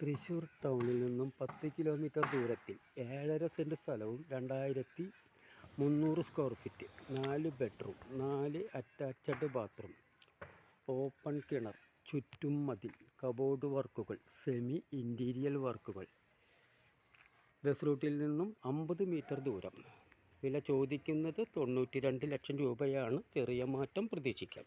തൃശ്ശൂർ ടൗണിൽ നിന്നും പത്ത് കിലോമീറ്റർ ദൂരത്തിൽ ഏഴര സെന്റ് സ്ഥലവും രണ്ടായിരത്തി മുന്നൂറ് സ്ക്വയർ ഫീറ്റ് നാല് ബെഡ്റൂം നാല് അറ്റാച്ച്ഡ് ബാത്റൂം ഓപ്പൺ കിണർ ചുറ്റും മതിൽ കബോർഡ് വർക്കുകൾ സെമി ഇന്റീരിയൽ വർക്കുകൾ ബസ് റൂട്ടിൽ നിന്നും അമ്പത് മീറ്റർ ദൂരം. വില ചോദിക്കുന്നത് തൊണ്ണൂറ്റി രണ്ട് ലക്ഷം രൂപയാണ്. ചെറിയ മാറ്റം പ്രതീക്ഷിക്കാം.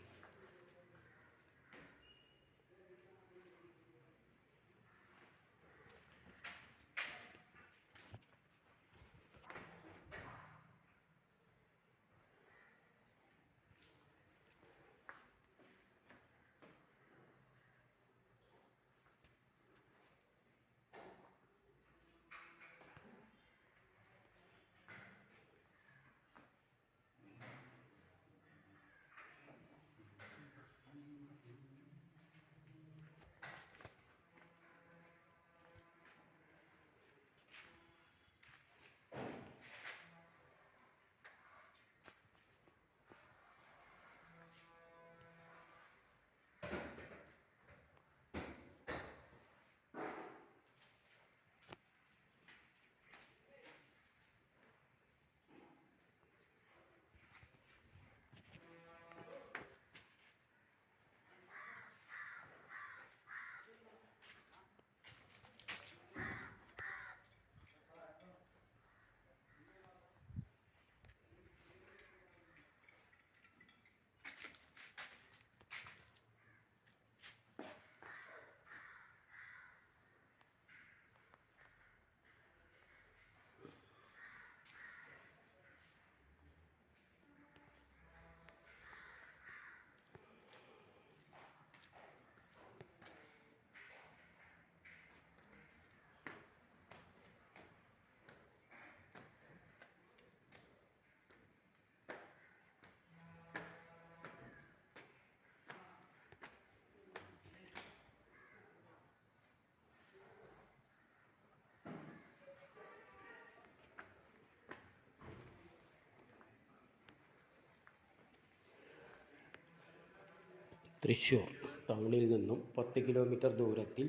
തൃശ്ശൂർ ടൗണിൽ നിന്നും പത്ത് കിലോമീറ്റർ ദൂരത്തിൽ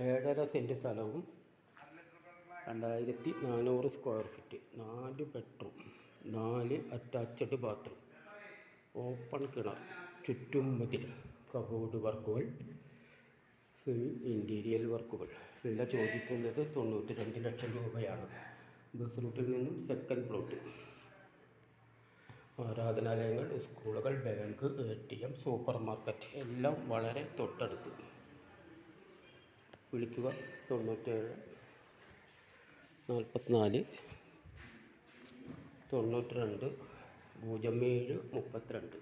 ഏഴര സെന്റ് സ്ഥലവും രണ്ടായിരത്തി നാനൂറ് സ്ക്വയർ ഫീറ്റ് നാല് ബെഡ്റൂം നാല് അറ്റാച്ച്ഡ് ബാത്റൂം ഓപ്പൺ കിണർ ചുറ്റും മതിൽ കബോർഡ് വർക്കുകൾ ഇന്റീരിയൽ വർക്കുകൾ. വില ചോദിക്കുന്നത് തൊണ്ണൂറ്റി രണ്ട് ലക്ഷം രൂപയാണ്. ബസ് റൂട്ടിൽ നിന്നും സെക്കൻഡ് പ്ലോട്ട് ആരാധനാലയങ്ങൾ സ്കൂളുകൾ bank A T M supermarket എല്ലാം വളരെ തൊട്ടടുത്ത്. വിളിക്കുക തൊണ്ണൂറ്റേഴ് നാൽപ്പത്തിനാല് തൊണ്ണൂറ്റി രണ്ട് പൂജ്യം ഏഴ് മുപ്പത്തിരണ്ട്.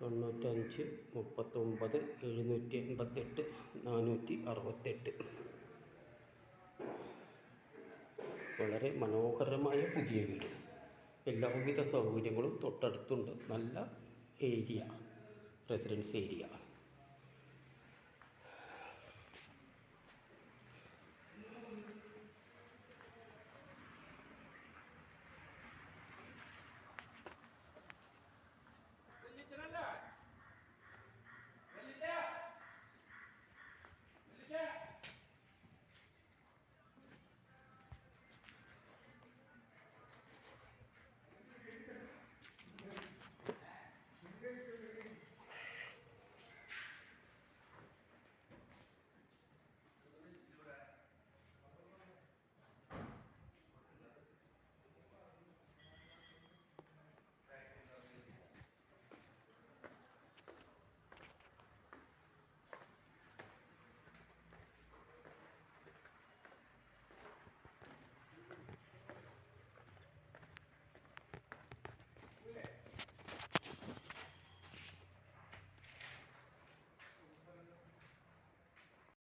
തൊണ്ണൂറ്റഞ്ച് മുപ്പത്തൊമ്പത് എഴുന്നൂറ്റി എൺപത്തെട്ട് നാനൂറ്റി അറുപത്തെട്ട് വളരെ മനോഹരമായ പുതിയ വീട്. എല്ലാവിധ സൗകര്യങ്ങളും തൊട്ടടുത്തുണ്ട്. നല്ല ഏരിയ റെസിഡൻസ് ഏരിയ